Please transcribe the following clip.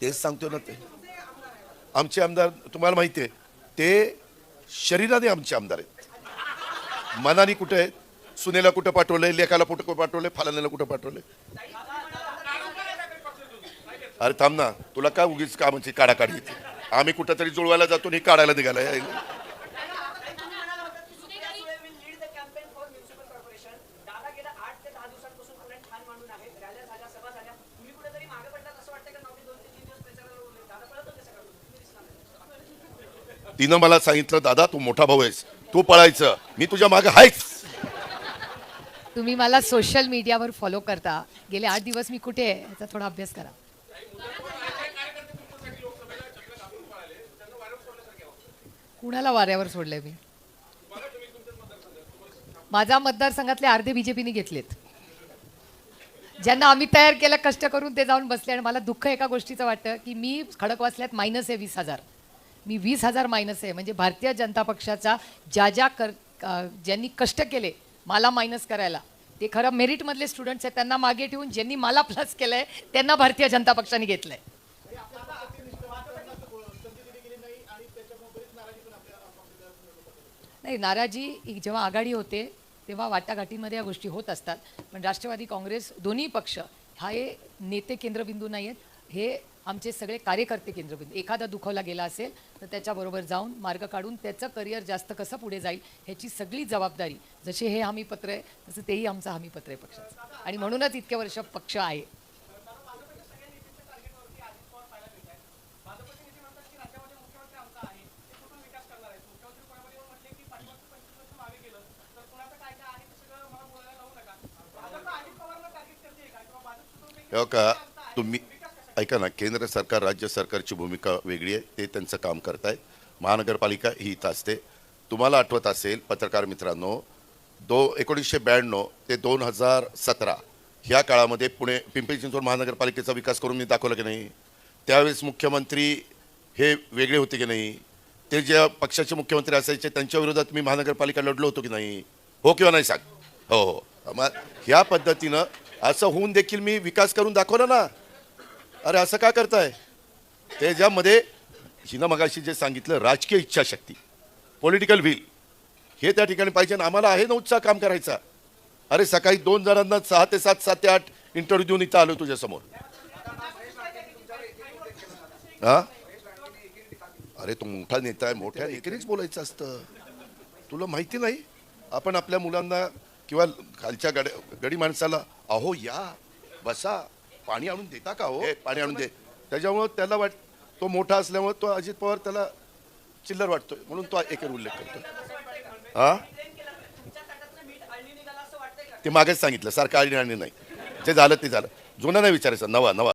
तेच सांगतो ना ते. आमचे आमदार तुम्हाला माहिती आहे ते शरीराने आमचे आमदार आहेत. मनाने कुठे आहेत सुनेला कुठं पाठवलंय लेखाला कुठं पाठवलंय फलाण्याला कुठं पाठवलंय? अरे थांब ना तुला काय उगीच कामाची काढाकाढी येते? आम्ही कुठं तरी जुळवायला जातो आणि काढायला निघाला दादा गेल्या आठ ते दहा दिवसांपासून पुण्यात ठाण मांडून आहेत रॅल्या झाल्या सभा झाल्या तुम्ही कुठेतरी मागे पडलात असं वाटतं का नव्हते दोन ते तीन दिवस प्रचाराला उरले दादा पळत होते सगळं तुम्ही दिसला नाही तिनं मला सांगितलं दादा तू मोठा भाऊ आहेस. तू पळायचं. मी तुझ्या मागे आहेच. तुम्ही मला सोशल मीडियावर फॉलो करता. गेले आठ दिवस मी कुठे आहे याचा थोडा अभ्यास करा. कुणाला वाऱ्यावर सोडलंय मी? माझा मतदारसंघातले अर्धे बीजेपीने घेतलेत. ज्यांना आम्ही तयार केलं कष्ट करून ते जाऊन बसले आणि मला दुःख एका गोष्टीचं वाटतं की मी खडकवासल्यात मायनस आहे वीस हजार. मी वीस हजार मायनस आहे. म्हणजे भारतीय जनता पक्षाचा ज्या ज्या कर ज्यांनी कष्ट केले मला मायनस करायला ते खरं मेरिटमधले स्टुडंट्स आहेत त्यांना मागे ठेवून ज्यांनी मला प्लस केलंय त्यांना भारतीय जनता पक्षाने घेतलंय. नाही नाराजी जेव्हा आघाडी होते तेव्हा वाटाघाटीमध्ये या गोष्टी होत असतात. पण राष्ट्रवादी काँग्रेस दोन्ही पक्ष हा हे नेते केंद्रबिंदू नाही आहेत हे आमचे सगळे कार्यकर्ते केंद्रबिंदू. एखादा दुखावला गेला असेल तर त्याच्याबरोबर जाऊन मार्ग काढून त्याचं करिअर जास्त कसं पुढे जाईल ह्याची सगळी जबाबदारी जसे हे हमीपत्र आहे तसं तेही आमचं हमीपत्र आहे पक्षाचं. आणि म्हणूनच इतके वर्ष पक्ष आहे. का तुम्ही ऐका ना केंद्र सरकार राज्य सरकारची भूमिका वेगळी आहे ते त्यांचं काम करतायत. महानगरपालिका ही इथं असते. तुम्हाला आठवत असेल पत्रकार मित्रांनो दो एकोणीसशे ब्याण्णव ते दोन हजार सतरा ह्या काळामध्ये पुणे पिंपरी चिंचवड महानगरपालिकेचा विकास करून मी दाखवला की नाही? त्यावेळेस मुख्यमंत्री हे वेगळे होते की नाही? ते ज्या पक्षाचे मुख्यमंत्री असायचे त्यांच्या विरोधात मी महानगरपालिका लढलो होतो की नाही? हो किंवा नाही सांग? हो हो. मग ह्या पद्धतीनं असं होऊन देखील मी विकास करून दाखवला ना. अरे असं का करताय? त्याच्यामध्ये हिनं मगाशी जे सांगितलं राजकीय इच्छाशक्ती पॉलिटिकल व्हील हे त्या ठिकाणी पाहिजे आणि आम्हाला आहे ना उत्साह काम करायचा. अरे सकाळी दोन जणांना सहा ते सात सात ते आठ इंटरव्ह्यू देऊन इथं आलो तुझ्यासमोर. हा? अरे तू मोठा नेता आहे मोठ्या एकेरीच बोलायचं असतं. तुला माहिती नाही? आपण आपल्या मुलांना किंवा खालच्या गड गडी माणसाला अहो या बसा पाणी आणून देता का हो? पाणी आणून दे. त्याच्यामुळं त्याला वाट तो मोठा असल्यामुळे तो अजित पवार त्याला चिल्लर वाटतोय. म्हणून तो एकेर उल्लेख करतो हा? ते मागेच सांगितलं सारखं आणि नाही. जे झालं ते झालं. जुनं नाही विचारायचं. नवा नवा.